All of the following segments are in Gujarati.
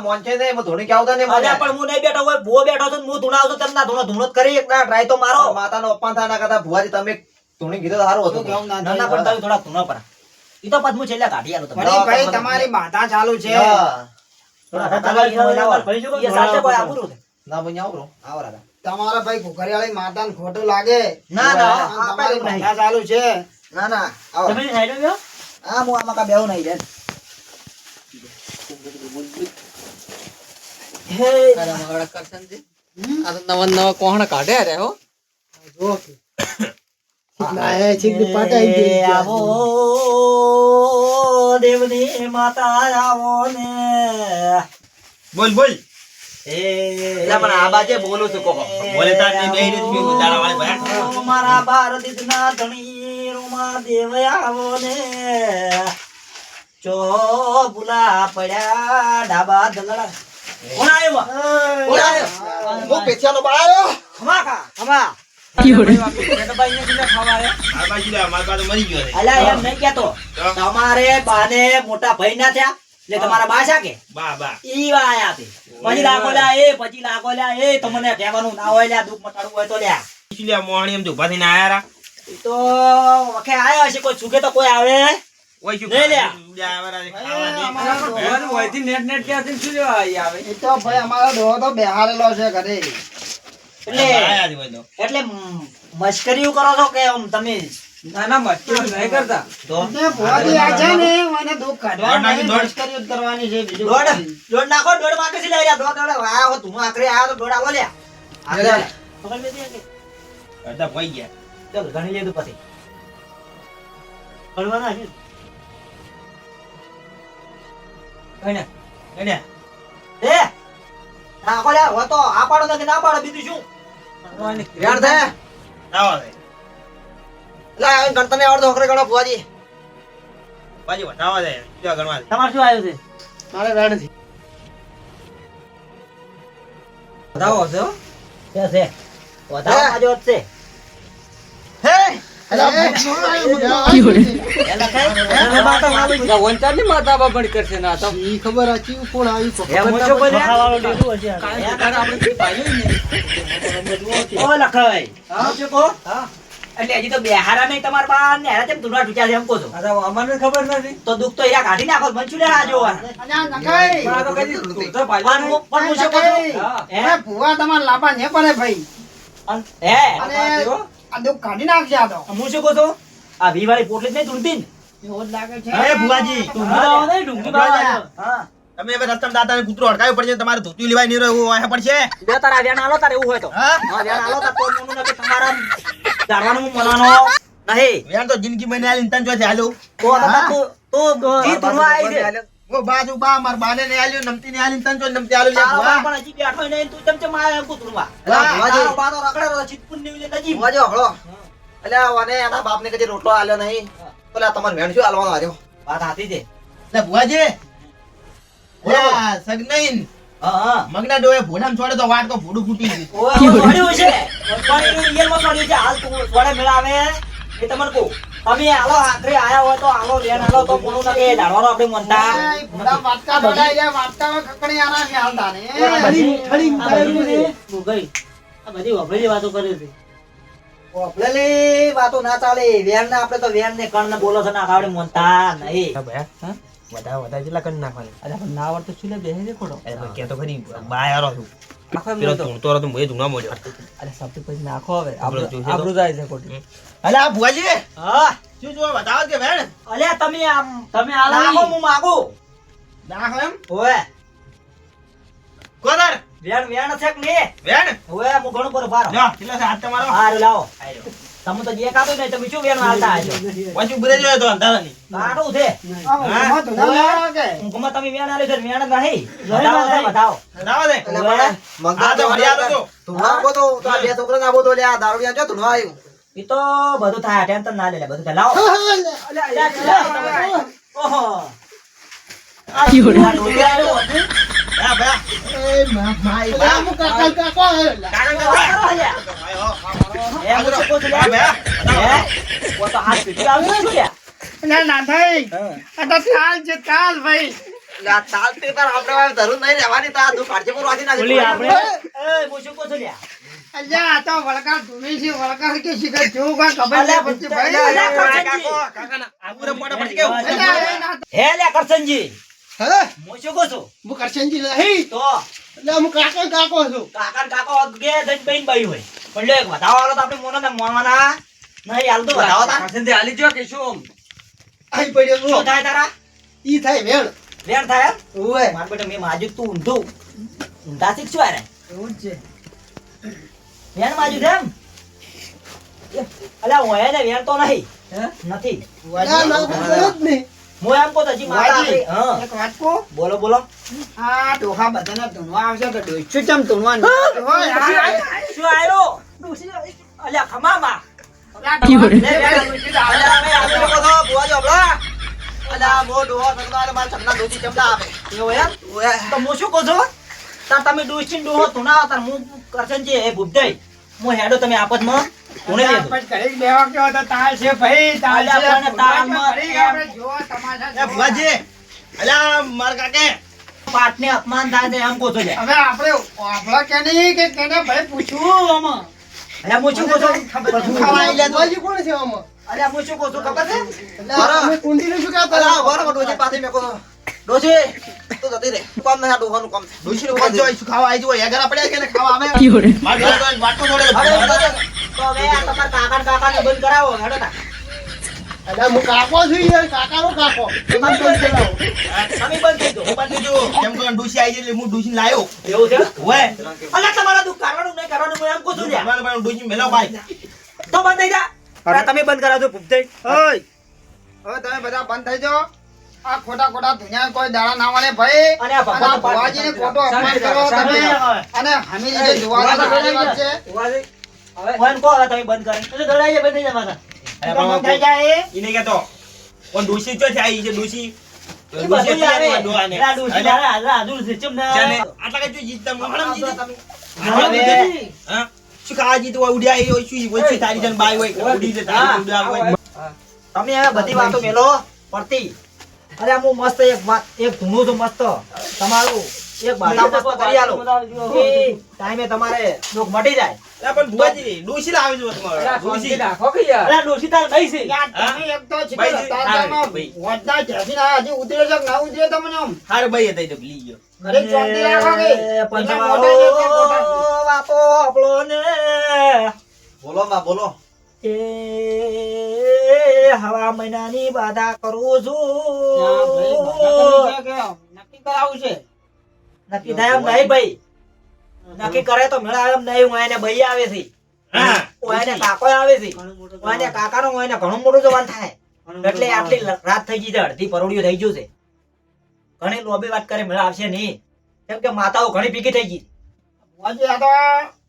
આ ને ને મને? પણ હું નહીં બેઠો હોય ભૂવો બેઠો છું હું ધૂણાવ છું તમને ધૂણો ધૂણો કરી એક ટ્રાય તો મારો. માતાનો અપમાન થાય ના કરતા ભુવાજી તમે ધોણી કીધું સારું હતું. ના ના પણ તમે થોડા ધૂણો પર. ઈ તો પછી હું કાઢી આલું તમને. ભાઈ તમારી માથા ચાલુ છે. ના. ભાઈ આવો આવો રાધા. તમારા ભાઈ ઘુઘરીવાળી માતાને ખોટું લાગે? ના ના આપણે ચાલુ છે? ના ના આવો. તમે સાઈડમાં હા હું આમાં કા બેહું નહીં બેન હે આ તો નવા નવા કોહણ કાઢે રે હો. જો કે. કેટલા હે, છીકડી પટાઈ ગઈ એ છે. આવો દેવની માતા આવો ને. બોલ બોલ. પણ આ બાજે બોલું છું કોકો. બોલે તાર નહીં બે રીત બી ઉતારા વાળી ભયા મારા ભારતીના ધણી રૂમા દેવ આવો ને. ચો ભૂલા પડ્યા ડાબા દલડા. કોણ આવ્યો? કોણ આવ્યો? ખમા ખમા. એમ? તમારે બાને મોટા ભાઈ ના થયા એટલે તમારા બા છે કે? બા બા. ઈ વા આયા તે પછી લાગો લ્યા એ પછી લાગો લ્યા એ તમને કહેવાનું ના હોય લ્યા દુઃખ મટાડવું હોય તો લ્યા. ઈસલિયા મોહણી એમ જો ઊભા થઈને આયા રા. તો વખે આયો હશે કોઈ સુખે તો કોઈ આવે. ઓય શું લઈ લે. ઉડ્યા આવા રા ખાવા દે. અમારા હોયથી નેટ નેટ ક્યાંથી શું લેવા આવી આવે એ તો ભાઈ અમારો ડોહો તો બેહારેલો છે ઘરે. એટલે તો. મશ્કરીઓ કરો છો કે આમ તમે? ના ના મસ્તી નહીં કરતા. તો? તે કરવાની છે. દોઢ નાખો દોઢ માગે છે લઈ રહ્યા દોઢ દોઢ તું આખરે આયો તો દોઢ આવો હશે. અડધા પોઈ ગયા. ચાલો ગણી લીધું પછી. પડવાના છે? ગણે એને એ નાખો લ્યા હો તો આ પાડો નથી ના પાડો બીજું શું? યાર થે આવો દે લા આવડતો હકરે ગણો ભુવાજી. બાજુ વટાવા દે જો ગણવા તમારે શું આવ્યું છે? મારે રાડ છે. હો. છે છે. બેહારા નહીં તમારા બા ને કેમ ધૂળા છે એમ કહો છો અમને ખબર નથી તો દુઃખ તો હીરા કાઢી નાખો આ આ આ કહું છું? હવે ભુવા તમારા લાંબા ને પડે ભાઈ આ દુઃખ કાઢી નાખશે આ તો. હું શું કહું છું? આ વી વાળી પોટલી નહીં ધૂળતી ને? એવો જ લાગે છે. અરે ભુવાજી ડુંગળી બાવા નહીં, ડુંગળી બાવા હા. તમે હવે રસ્તામાં દાદાને કૂતરો અડકાવ્યો પડશે તમારે ધોતી લેવાય નહીં રહ્યું અહીંયા પડશે? બે તારા વ્યાણ આલો તારે એવું હોય તો. હા? હા આલો તાર તો મોનું નથી તમારા જાણવાનું મનાનો નહીં. તો જિંદગી મને આલી તન જોજે હાલો. તો તાર તું તું જી ધૂળવા આવી છે. ઓ બાજુ બા માર બાને ને આલ્યું નમતી ને આલી તન જો નમતી આલ્યું લે તારો પણ હજી બેઠો નહીં તું ચમચમ આયા એમ કૂતરુંમાં. અલા, ભુવાજી. તારો બા તો રખડેલો છે, ની ઉલે નજીક. ભુવાજી હળો એટલે આને એના બાપને કદી રોટલો આલ્યો નહીં તો લે તમારે મેણ શું આલવાનો આર્યો વાત સાચી છે. લે ભુવાજી લે સગનઈન. મગના ડોએ ભોડામ છોડે તો વાટ તો ભોડું ફૂટી ગયું ઓય, છે. પણ છે. હાલ તું મેળાવે એ તમને કહું. તમે આલો આખરે આયા હોય તો આલો વેણ આલો તો કોનું ના કે આપણે મનતા. એ વાટકા દોડાઈ જાય, વાટકામાં ખકડી આના છે હાલતા ને. એ આ બધી- આ બધી છે, ભૂગઈ. આ બધી વફેલી વાતો કરે છે ઓપલેલી વાતો ના ચાલે. વેણ ને આપણે તો વેણ ને કણ ને બોલો છો ના આપણે મનતા નહીં. બધા બધા જેટલા કરી નાખવાના? અરે પણ ના આવડતું શું લે બેહી દે ખોડો. અરે કે તો ખરી બાયારો છું. પેલો. ધૂણતો રહ્યો તો મોએ ધૂણા મોડ્યો અરે પછી નાખો હવે. આપણો જાય છે ખોટી. અલે આ ભુવાજી. હા શું જોવા બતાવો કે બેન અલે તમે આમ તમે આ નાખો હું માગું. નાખો એમ? ઓય કોદર. વેણ વેણ છે કે નહીં? વેણ? ઓય હું ઘણો પર ભારો જો કેટલો છે હાથ તમારો? હારું લાવો. તમે તો જે કાતો ને તમે શું વેણ હાલતા આજો પાછું બરે જોયો તો અંધારાની કાઢું છે. તો ના કે? હું ગમે તમે વેણ આલે છે વેણ નહીં. બતાવો છે, બતાવો. બતાવો દે મગા તો હરિયા તો. તું છો ઈ તો આ બે છોકરા ના બોતો લે, આ ડોલી આલ્યો. હા ભયા એ તો બધું થાય ટેન્શન છું, લ્યા. ના, ના થાય. આ તો તાલ છે, તાલ ભાઈ. લે, આ ચાલતી તાર આપણે ધરું નહીં રહેવાની તાર તું કાળજી પર વાંચી નાખી. ઓલી આપણે. હું શું કહું છું લ્યા અલ્યા આ તો વળગાડ ધૂણી છે વળગાડ કે શીખર જેવું કાંઈ ખબર અલ્યા, પડતી અલ્યા, ભાઈ. અલ્યા, કાકો, કાકાના આંગળે મોઢે પડશે કેવું? અલ્યા, એ ના હે લ્યા કરશનજી. હે? હું શું કહું છું? હું કરશનજી નહીં. તો. એટલે હું કાકો ને કાકો છું. કાકા ને કાકા અગે દઈ બઈન બાઈ હોય. પણ લે એક વધાવો આલો તો આપણે મોનો ને મોવાના નહીં હાલ તો વધાવો તા કાશીથી હાલી જો કે શું? આઈ પડ્યો શું થાય તારા? ઈ થાય વેણ. વેણ થાય ઓય માર બેટા મેં માજુ તું ઊંધું. ઊંધા શીખ શું રે એવું છે. વેણ માજુ છે અલા ઓય ને વેણ તો નહીં નથી ના ના જ હું એમ કહું તો માતા વાજી. આપણી- હા એક વાત કહું બોલો બોલો આ ડોહા બધાને ધૂણવા આવશે તો ડોઈશું ચમ ધૂણવાનું હોય આ- આ- શું આયો અલ્યા ખમામાં તમે લે, ડોહો તો બુવાજી હમણાં. અલ્યા, મો ડોહો હું છું હેડો તમે આપતમાં માં અલ્યા, દેજો. પણ ઘડીક બેહવા કયો તો તાળ છે ભાઈ છે પણ. આપણે તમાશા એ કાકે. પાઠને અપમાન થાય તો એમ કહો છો હવે આપણે વાપરા કે નહીં કે કેને ભાઈ પૂછું આમાં હું શું છું લે કોણ છે આમાં અરે હું શું કહું ખબર છે તમે કુંડીનું શું કહેતા અલ્યા, હતા? બરાબર, ડોશી પાસે મેં કહું. ડોશી, તું જતી રહે. કોમ નહીં ડોહાનું કોમ. ડોશીનું કોમ છે. મારે ડોશી વાટકો જોડે તો હવે આ તમારા કાકા ને બંધ કરાવો હેડો ના અલ્યા, હું કાકો છું યાર કાકાનો કાકો તમે બંધ કરાવો. તમે બંધ થઈ જાઓ બંધ થજો. કેમ કે ડોશી આઈ એટલે હું ડોશીને લાયો. એવું છે ઓય. અલ્યા તમારા દુઃખ કરવાનું નહીં કરવાનું હું એમ કહું છું ડોશી મેલો ભાઈ. તો બંધ થઈ જા તમે બંધ કરાવજો ભૂપતે ઓય હવે તમે બધા બંધ થઈ જાઓ આ ખોટા ખોટા ધુનિયા કોઈ દાડા ના વાળે ભાઈ. અને આ ભગવાન અને ખોટો અપમાન કરો તમે. અને હમી જોવા તો વાત છે? હવે? બંધ કરી. દોડાઈ જાય બંધ થઈ થઈ જાય છે છે. છે તમે બધી વાતો મેલો પડતી. અરે હું મસ્ત એક વાત એક ધૂણું છું મસ્ત. તમારું એક બાધા મસ્ત કરી આલો. ટાઈમે તમારે દુઃખ મટી જાય. અલા પણ ભુવાજી ડોશી લાવે છે તમારે ડોશી. અરે આ તાર ભાઈ છે. યાર, તમે એક તો ભાઈ, શીખો, હા, તાતામાં ભાઈ. વોટના ઝેરીને આ હજી ઉતરે છે ના ઉતરે તમને આમ? હારે ભાઈ એ લઈ ગયો. ઘરે ચોંટી રાખો કે? પણ મોટા મોટા છે. આપણો ને. બોલો માં બોલો. એ હવા મહિનાની બાધા કરું ના, ભાઈ, બાધા છું નક્કી કરાવવું છે? નક્કી થાય એમ નહીં ભાઈ. નક્કી કરે તો મેળા એમ નહીં. હું એને ભાઈ આવે છે. હા કાકો આવે છે. ઘણું મોટું કાકાનો હું ઘણું મોટું જવાન થાય. એટલે આટલી રાત થઈ ગઈ છે અડધી પરોડિયું થઈ ગયું છે. ઘણી લોબી વાત કરે મેળા આવશે નહીં. કેમ કે માતાઓ ઘણી ભીગી થઈ ગઈ. હજી આ તો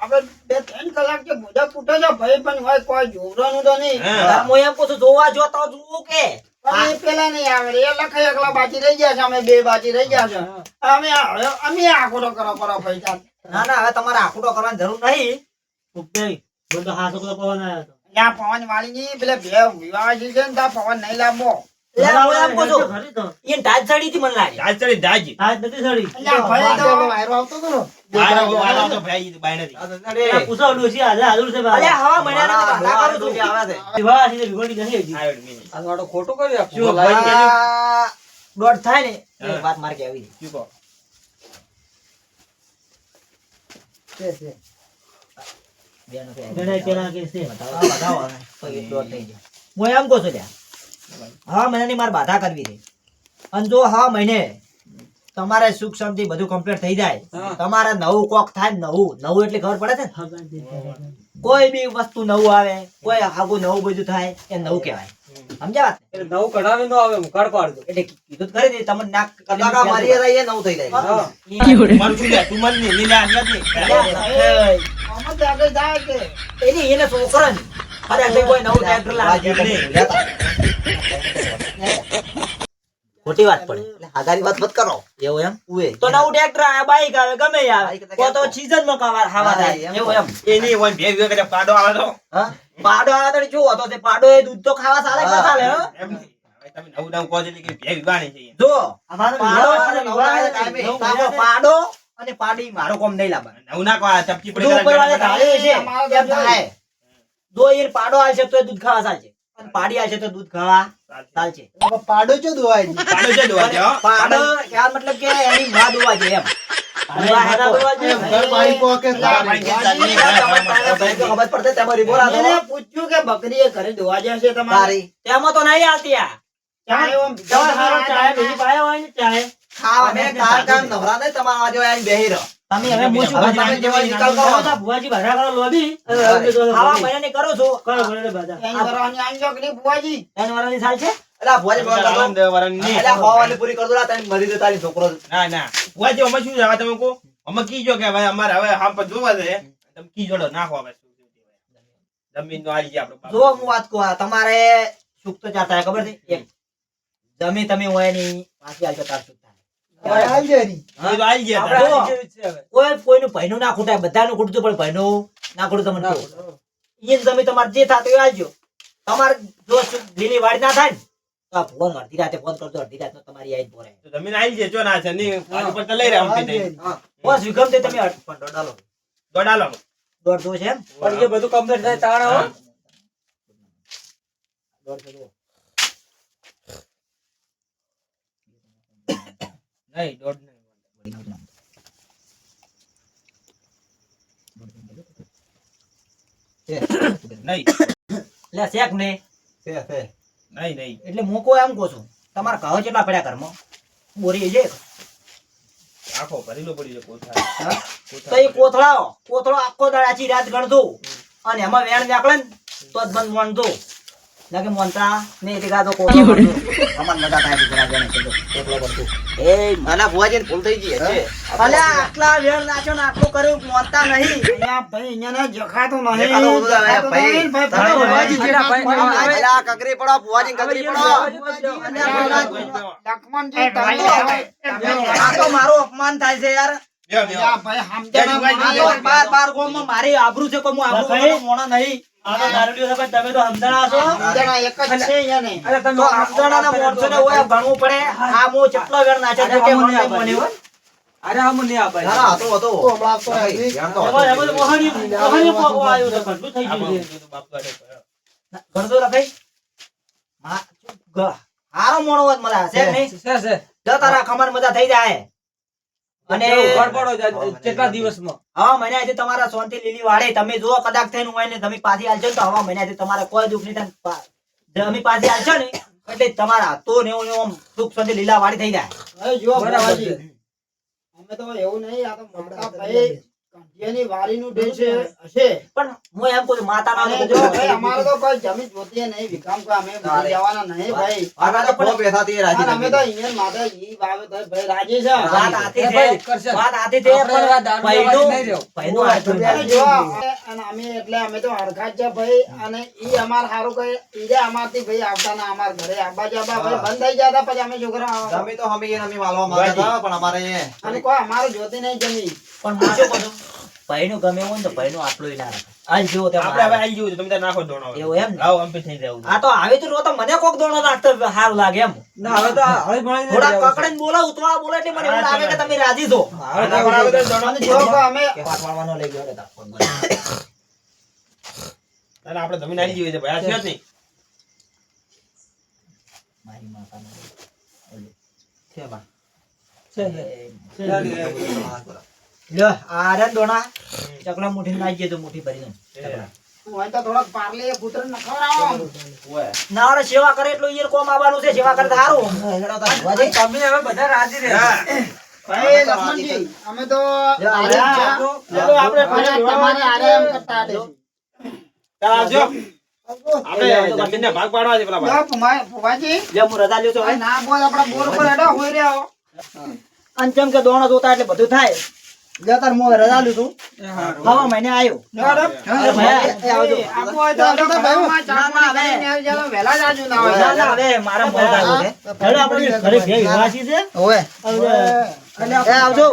આપણે બે ત્રણ કલાક જે ફૂટે છે ભાઈ પણ હોય કોઈ જોવાનું તો નહીં. હું. એમ કહું જોવા જો જોવું કે. પણ પેલા નહીં આવે એ લખાઈ એકલા બાકી રહી ગયા છે અમે બે બાકી રહી ગયા છે. અમે હવે અમે આખો કરો કરો ભાઈ. ના ના હવે તમારે આખુટો કરવાની જરૂર નહીં. ઉપજાઈ. બધો હાથો પવન આવ્યો હતો. ત્યાં પવન વાળીની પેલા બે વિવાહ છે ને ત્યાં પવન નહીં લાંબો. ખોટું કરી આપ્યું. શું ભાઈ આ દોઢ થાય ને વાત મારે કહેવી શું બે નો આવી. ગણાય પેલા કે છે. બતાવો, બતાવો. હું એમ કહું છું લ્યા. હવા મહિનાની મારે બાધા કરવી છે અને જો હા મહિને તમારે સુખ શાંતિ બધું કમ્પ્લીટ થઈ જાય તમારે નવું કોક થાય નવું નવું એટલે ખબર પડે છે ને. કોઈ બી વસ્તુ નવું આવે કોઈ આગું નવું બધું થાય એ નવું કહેવાય. સમજ્યા વાત? એટલે નવું કઢાવી નો આવે હું પાડજો. એટલે કીધું કરી દે ને તમને નાક કલાકા મારી રહી એ નવું થઈ જાય. મન મારું શું લે? તું મન નહીં લીલા આટલા જ નહીં આમાં તો આગળ જાય કે એની એને છોકરો ને અરે કોઈ નવું ટ્રેક્ટર લેતા. ખોટી વાત પડે. એટલે હાગારી વાત મત કરો. એવું એમ? ઉએ તો નવું ટ્રેક્ટર આવે બાઈક આવે ગમે આવે. તો કો તો season માં કાવા ખાવા થાય. એવું એમ. એ નહીં હોય બે વીઘા કરે પાડો આવે તો. હા? પાડો આવે તો જો હતો તે પાડો એ દૂધ તો ખાવા સાલે કે સાલે હો? એમ તમે નવું નવું કહો છો કે ભે વિવાણી છે જો અમારો પાડો છે. છે. પાડો અને પાડી મારો કોમ નહીં લાવવાનો નવું ના કહો આ ચપટી પડે ઉપર વાળે ધારે છે. જો એ પાડો આવશે તો દૂધ ખાવા સાલે પાડી આવશે તો દૂધ ખાવા ચાલશે પાડો ચો દોવાય પાડો ચો દોવાય છે, પાડો ખ્યાલ મતલબ કે એની માં દોવા છે એમ. છે. છે, પૂછ્યું કે બકરી એ ઘરે દોવા તમારે? તારી. તેમાં તો નહીં આવતી આ. ચાય ઓમ ચાય બીજી પાયા હોય ને ચાય. ખાવા ને કામ કામ નવરા નહીં તમારા આવીને બેહી રહો. તમે હવે હું શું તમે જેવા નિકાલ કરો. તો ભુવાજી ભરા કરો લોબી. અને હવે તો ખાવા મહિનાની કરો છો. કરો ભલે બધા. એની વરાની આઈ જોકડી બુઆજી ત્રણ વાળાની સાલ છે? અલા ભુવાજી બોલ આનંદ વરણની. અલા ખવાવાની પૂરી કરી દો લા, તને મરી દે તારી છોકરો. ના ના. બુવાજી, અમે શું છે? તમે કહો? અમે કીજો કે ભાઈ અમારે હવે હામ પર જોવા છે તમે કીજો નાખો હવે. જમીન નો આવી જાય આપણો જો હું વાત કહું તમારે સુખ તો ચાલતા ખબર છે? એક જમી તમે હોયની પાછી આવજો તાર સુખ. કોઈનું ભયનું ના ખૂટાય બધાનું ખૂટતું પણ ભયનું ના ખૂટતું તમને કહું. ઈ જ તમે તમારે જે થતું એ આવજો તમારે જો લીલી વાડી ના થાય ને ફોન અડધી રાતે ફોન કરજો અડધી તમારી આઈ ભરે. આવી જાય જો ના છે નહીં બાજુ પર તો લઈ રહ્યા અમથી બસ વિગમ તે તમે અડ- પણ દોઢ આલો. દોડાલો. દોઢ દો છે એમ? પણ એ બધું કમ્પ્લીટ થાય તાણે હો. દોઢ દો. નહીં દોઢ નહીં. નહીં. લે શેક ને. નહીં નહીં. એટલે હું એમ કહું છું તમારા ઘઉં કેટલા પડ્યા ઘરમાં? બોરી છે આખો ભરેલો પડી જાય કોથળા. હા? કોથળા તો એ કોથળાઓ કોથળો આખો દાડાથી રાત ગણતો અને એમાં વેણ નીકળે ને તો જ બંધ મોનતો લાગે મોનતા ને ગાતો કોથળો ગણતો. અમાર મજા થાય છે ગણે કીધું. એકલો ગણતો. એ માના ભુવાજીને ભૂલ થઈ ગઈ હશે. અલ્યા આટલા વેણ નાખ્યો ને આટલું કર્યું મોનતા નહીં અહીંયા ભાઈ અહીંયા જખાતો નહીં ભાઈ. ભુવાજી જેટલા ભાઈ. અલ્યા કગરી પડો ભુવાજી કગરી પડો ભુવાજી. લક્ષ્મણજી, આ તો મારો અપમાન થાય છે યાર ભાઈ, તો બાર બાર ગામમાં મારી આબરૂ છે કોઈ હું આબરૂ. વાળો મોણો નહીં આ તો દારૂડિયો તમે તો સમજણા છો. સમજાણા એક જ છે અહીંયા અરે તમે તો સમજણાના માણસોને હોય ભણવું પડે. આ હું જેટલો વેર નાચે છે કે મને મને અરે હા મને આ ભાઈ ના, ના, હતો, હતો. તો હમણાં તો ભાઈ, તો એમાં હતું. એમાં તો મોહણી મોહણી પોકો આવ્યો છે ઘટલું થઈ ગયું. છે બાપ કરે ગણતો લખાઈ? મા- હારો મોણો છે નહીં? છે છે જો તારા ખમણ મજા થઈ જાય. અને કેટલા દિવસમાં? તમારા સોનથી લીલી વાળે તમે જો કદાચ થઈને હોય ને તમે પાછી આલશો ને તો હવા મહિનાથી તમારે કોઈ દુઃખ નહીં થાય. તમે પાછી આલશો ને એટલે તમારા તો ને એવું આમ સુખ શાંતિ લીલા વાળી થઈ જાય. હવે જુઓ બરાબર બાબાજી, છે. અમે તો એવું નહીં આ તો મોટા ભાઈ. કાંઠિયાની વારીનું ડે છે? હશે. પણ હું એમ કોઈ માતા માતાના જો અમારે તો કોઈ જમીન જોતી નહીં વિકામ કો અમે. જવાના નહીં ભાઈ. અમે તો ભો બેઠાથી રાજી અમે તો નથી. માતા ઈ બાબત ભાઈ રાજી છે. વાત આતી છે. વાત આતી છે પણ ભાઈનું- રહેવું. અને જો અને અમે એટલે અમે તો હરખા જ ભાઈ અને ઈ અમાર હારું કઈ ઈ અમારથી ભાઈ આવતા ના અમાર ઘરે આબા જાબા ભાઈ બંધ થઈ જતા પછી અમે છોકરા અમે તો અમે એને અમે વાલવા માંગતા પણ અમારે અને કોઈ અમારે જોતી નહીં જમી પણ હું શું કહું છું? ભાઈનું ગમે એવું હોય ને તો ભાઈનું આટલું ના રાખે. હાલ જુઓ તેમ આપણે હવે રાખે. આવી તમે ત્યાં નાખો દોણો એવું એમ ને? આવો, અમથી થઈ જાવ. આ તો આવી તો તો મને કોક દોણો રાખતો સારું લાગે એમ ના હવે તો હવે ભણાઈ થોડા. પકડીને બોલો ઉતવાળા બોલે એટલે મને એવું લાગે કે તમે રાજી છો હવે તો તો દોણો. જો અમે કે વાટવાળવાનો લઈ ગયો હતા ફોન અને આપણે જમીન આવી ગઈ છે ભાઈ આ છે જ નહીં મારી માતાનો છે બા. છે, છે. લ્યો, આ દોણા ચકલા મુઠ્ઠી નાખી તો મુઠ્ઠી ભરી દઉં. હોય તો થોડોક પાર્લે પુત્ર ન ના અરે સેવા કરે એટલું ઈયર કોમ આવવાનું છે સેવા કરે તો તમે હવે બધા રાજી રહેજો. ભાઈ લક્ષ્મણજી અમે તો જો આ આરે જ છે. ચલો આપણે તમારે આરે એમ કરતા આડે આવજો આપણે ભાગ પાડવા છે પેલા ભાઈ. લો, ફુમા- ફુવાજી, લ્યો, હું રજા લ્યો છું ના બોલ આપણા બોર પર હેડો હોઈ રહ્યા હો. કે દોણો જોતા એટલે બધું થાય લ્યો તાર હું રજા છું. એ હવા. મહિને આવ્યો આવજો.